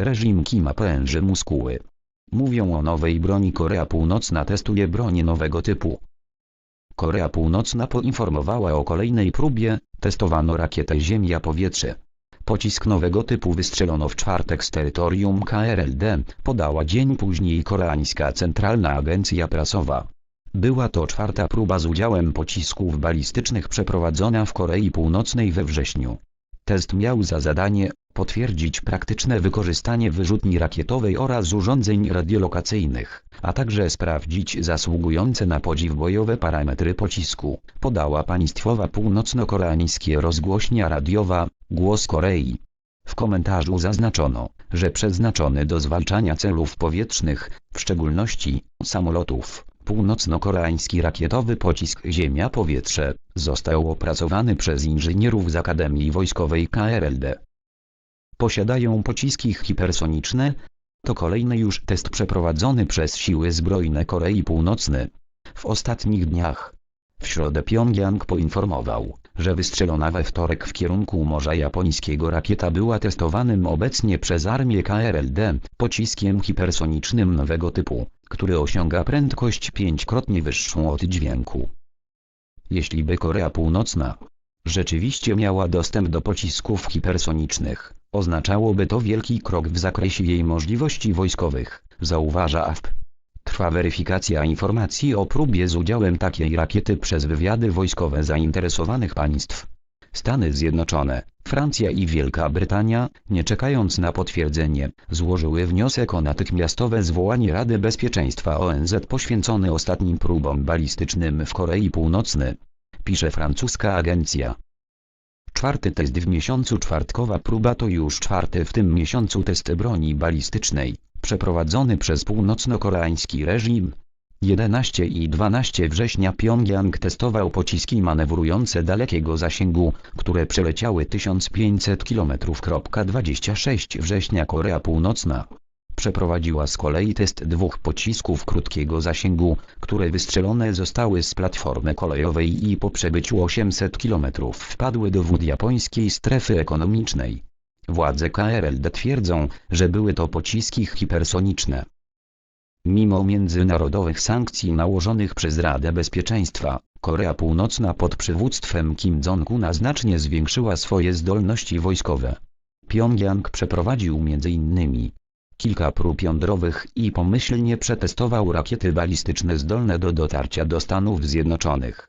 Reżim Kima pręży muskuły. Mówią o nowej broni Korea Północna testuje broń nowego typu. Korea Północna poinformowała o kolejnej próbie, testowano rakietę Ziemia-Powietrze. Pocisk nowego typu wystrzelono w czwartek z terytorium KRLD, podała dzień później koreańska Centralna Agencja Prasowa. Była to czwarta próba z udziałem pocisków balistycznych przeprowadzona w Korei Północnej we wrześniu. Test miał za zadanie potwierdzić praktyczne wykorzystanie wyrzutni rakietowej oraz urządzeń radiolokacyjnych, a także sprawdzić zasługujące na podziw bojowe parametry pocisku, podała państwowa północno-koreańskie rozgłośnia radiowa Głos Korei. W komentarzu zaznaczono, że przeznaczony do zwalczania celów powietrznych, w szczególności samolotów, północno-koreański rakietowy pocisk Ziemia-Powietrze, został opracowany przez inżynierów z Akademii Wojskowej KRLD. Posiadają pociski hipersoniczne? To kolejny już test przeprowadzony przez siły zbrojne Korei Północnej. W ostatnich dniach, w środę Pjongjang poinformował, że wystrzelona we wtorek w kierunku Morza Japońskiego rakieta była testowanym obecnie przez armię KRLD pociskiem hipersonicznym nowego typu, który osiąga prędkość pięćkrotnie wyższą od dźwięku. Jeśli by Korea Północna rzeczywiście miała dostęp do pocisków hipersonicznych, oznaczałoby to wielki krok w zakresie jej możliwości wojskowych, zauważa AFP. Trwa weryfikacja informacji o próbie z udziałem takiej rakiety przez wywiady wojskowe zainteresowanych państw. Stany Zjednoczone, Francja i Wielka Brytania, nie czekając na potwierdzenie, złożyły wniosek o natychmiastowe zwołanie Rady Bezpieczeństwa ONZ poświęcony ostatnim próbom balistycznym w Korei Północnej, pisze francuska agencja. Czwarty test w miesiącu czwartkowa próba to już czwarty w tym miesiącu test broni balistycznej, przeprowadzony przez północno-koreański reżim. 11 i 12 września Pjongjang testował pociski manewrujące dalekiego zasięgu, które przeleciały 1500 km. 26 września Korea Północna przeprowadziła z kolei test dwóch pocisków krótkiego zasięgu, które wystrzelone zostały z platformy kolejowej i po przebyciu 800 km wpadły do wód japońskiej strefy ekonomicznej. Władze KRLD twierdzą, że były to pociski hipersoniczne. Mimo międzynarodowych sankcji nałożonych przez Radę Bezpieczeństwa, Korea Północna pod przywództwem Kim Jong-una znacznie zwiększyła swoje zdolności wojskowe. Pjongjang przeprowadził m.in. kilka prób jądrowych i pomyślnie przetestował rakiety balistyczne zdolne do dotarcia do Stanów Zjednoczonych.